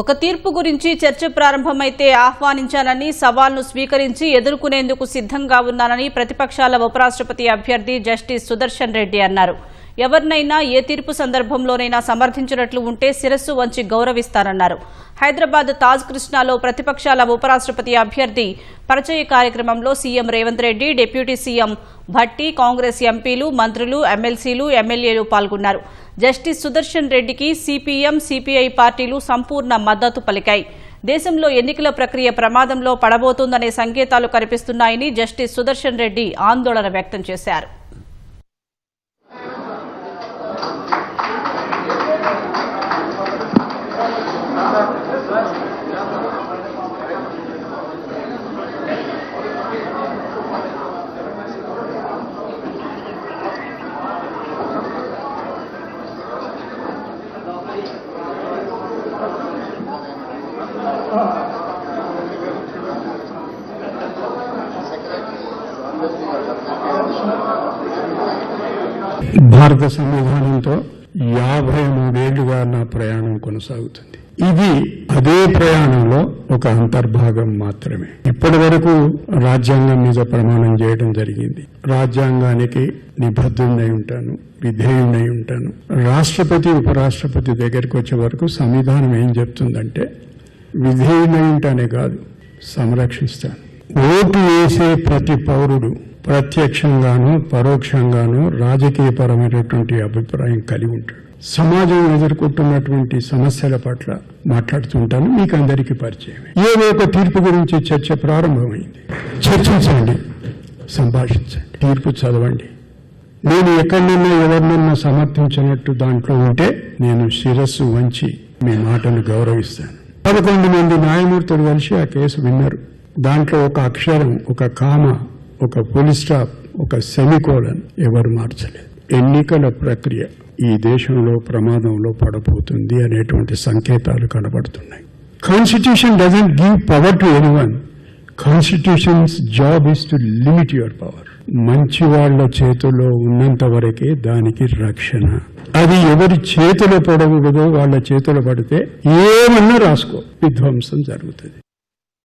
ఒక తీర్పు గురించి చర్చ ప్రారంభమైతే ఆహ్వానించానని సవాల్ను స్వీకరించి ఎదుర్కొనేందుకు సిద్ధంగా ఉన్నానని ప్రతిపక్షాల ఉపరాష్ట్రపతి అభ్యర్థి జస్టిస్ సుదర్శన్ రెడ్డి అన్నారు. ఎవరినైనా ఏ తీర్పు సందర్భంలోనైనా సమర్థించినట్లు ఉంటే శిరస్సు వంచి గౌరవిస్తారన్నారు. హైదరాబాద్ తాజ్ కృష్ణాలో ప్రతిపక్షాల ఉపరాష్ట్రపతి అభ్యర్థి పరిచయ కార్యక్రమంలో CM Revanth Reddy deputy CM Bhatti Congress ఎంపీలు మంత్రులు ఎమ్మెల్సీలు ఎమ్మెల్యేలు పాల్గొన్నారు. జస్టిస్ సుదర్శన్ రెడ్డికి సిపిఎం సిపిఐ పార్టీలు సంపూర్ణ మద్దతు పలికాయి. దేశంలో ఎన్నికల ప్రక్రియ ప్రమాదంలో పడబోతోందనే సంకేతాలు కనిపిస్తున్నాయని జస్టిస్ సుదర్శన్ రెడ్డి ఆందోళన వ్యక్తం చేశారు. భారత సంవిధానంతో యాభై మూడేళ్ళుగా నా ప్రయాణం కొనసాగుతుంది. ఇది అదే ప్రయాణంలో ఒక అంతర్భాగం మాత్రమే. ఇప్పటి వరకు రాజ్యాంగం మీద ప్రమాణం చేయడం జరిగింది. రాజ్యాంగానికి నిబద్ధుడై ఉంటాను విధేయుడై ఉంటాను. రాష్ట్రపతి ఉపరాష్ట్రపతి దగ్గరికి వచ్చే వరకు సంవిధానం ఏం చెప్తుందంటే విధేయుడై ఉంటానే కాదు సంరక్షిస్తాను. ఓటు వేసే ప్రతి పౌరుడు ప్రత్యక్షంగాను పరోక్షంగాను రాజకీయపరమైనటువంటి అభిప్రాయం కలిగి ఉంటాడు. సమాజం ఎదుర్కొంటున్నటువంటి సమస్యల పట్ల మాట్లాడుతుంటాను. మీకు అందరికీ పరిచయం ఏదో ఒక తీర్పు గురించి చర్చ ప్రారంభమైంది? చర్చించండి. సంభాషించండి. తీర్పు చదవండి. నేను ఎక్కడన్నా ఎవరినన్నా సమర్థించినట్టు దాంట్లో ఉంటే నేను శిరస్సు వంచి మీ మాటను గౌరవిస్తాను. పదకొండు మంది న్యాయమూర్తులు కలిసి ఆ కేసు విన్నారు. దాంట్లో ఒక అక్షరం ఒక కామ ఒక ఫుల్ స్టాప్ ఒక సెమికోలన్ ఎవరు మార్చలేదు. ఎన్నికల ప్రక్రియ ఈ దేశంలో ప్రమాదంలో పడబోతుంది అనేటువంటి సంకేతాలు కనబడుతున్నాయి. Constitution doesn't give power to anyone constitution's job is to limit your power మంచి వాళ్ళ చేతిలో ఉన్నంత వరకే దానికి రక్షణ. అది ఎవరి చేతిలో పడకూడదో వాళ్ళ చేతిలో పడితే ఏమన్నా రాసుకో. విధ్వంసం జరుగుతుంది.